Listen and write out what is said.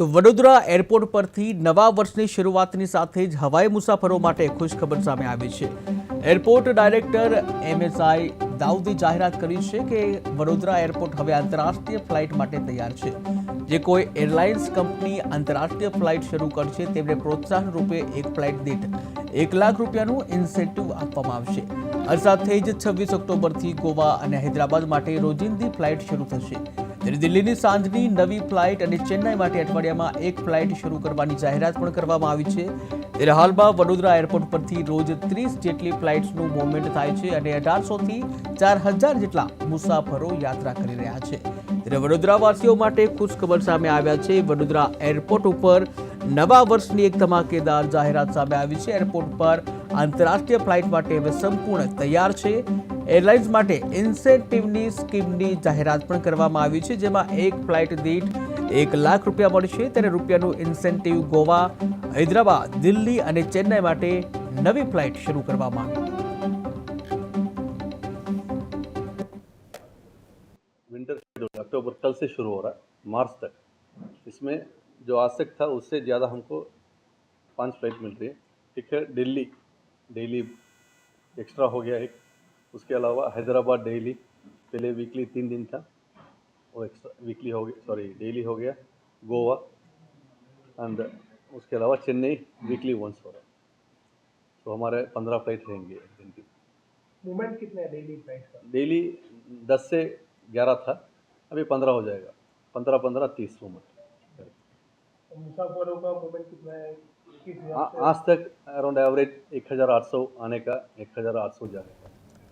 તો વડોદરા એરપોર્ટ પરથી નવા વર્ષની શરૂઆતની સાથે જ હવાઈ મુસાફરો માટે ખુશખબર સામે આવી છે. એરપોર્ટ ડાયરેક્ટર એમએસઆઈ દાઉદે જાહેરાત કરી છે કે વડોદરા એરપોર્ટ હવે આંતરરાષ્ટ્રીય ફ્લાઇટ માટે તૈયાર છે. જે કોઈ એરલાઇન્સ કંપની આંતરરાષ્ટ્રીય ફ્લાઇટ શરૂ કરશે, તેમને પ્રોત્સાહન રૂપે એક ફ્લાઇટ દીઠ એક લાખ રૂપિયાનું ઇન્સેન્ટિવ આપવામાં આવશે. આ સાથે જ છવ્વીસ ઓક્ટોબરથી ગોવા અને હૈદરાબાદ માટે રોજિંદી ફ્લાઇટ શરૂ થશે. ત્યારે દિલ્હીની સાંજની નવી ફ્લાઇટ અને ચેન્નાઈ માટે અઠવાડિયામાં એક ફ્લાઇટ શરૂ કરવાની જાહેરાત પણ કરવામાં આવી છે. ત્યારે હાલમાં વડોદરા એરપોર્ટ પરથી રોજ ત્રીસ જેટલી ફ્લાઇટ્સનું મૂવમેન્ટ થાય છે અને અઢારસોથી ચાર હજાર જેટલા મુસાફરો યાત્રા કરી રહ્યા છે. ત્યારે વડોદરાવાસીઓ માટે ખુશખબર સામે આવ્યા છે. વડોદરા એરપોર્ટ ઉપર નવા વર્ષની એક ધમાકેદાર જાહેરાત સામે આવી છે એરપોર્ટ પર આંતરરાષ્ટ્રીય ફ્લાઇટ માટે હવે સંપૂર્ણ તૈયાર છે એરલાઇન્સ માટે ઇન્સેન્ટિવની સ્કીમની જાહેરાત પણ કરવામાં આવી છે જેમાં એક ફ્લાઇટ દીઠ એક લાખ રૂપિયા મળશે ત્યારે રૂપિયાનું ઇન્સેન્ટિવ ગોવા હૈદરાબાદ દિલ્હી અને ચેન્નાઈ માટે નવી ફ્લાઇટ શરૂ કરવામાં આવી विंटर शेड्यूल अक्टूबर कल से शुरू हो रहा है मार्च तक इसमें जो तक था उससे ज़्यादा हमको पाँच फ़्लाइट मिल रही है। एक है दिल्ली डेली एक्स्ट्रा हो गया एक। उसके अलावा हैदराबाद डेली पहले वीकली तीन दिन था। वो एक्स्ट्रा वीकली हो गया सॉरी डेली हो गया। गोवा एंड उसके अलावा चेन्नई वीकली वंस हो रहा है। तो हमारे पंद्रह फ़्लाइट रहेंगे एक दिन की। मूवमेंट कितना है डेली फ़्लाइट का? डेली दस से ग्यारह था। अभी पंद्रह हो जाएगा। पंद्रह पंद्रह तीस और मुसाफिरों का मूवमेंट कितना है किस आ- हिसाब से आज तक अराउंड एवरेज एक हज़ार आठ सौ आने का एक हज़ार आठ सौ जाने का है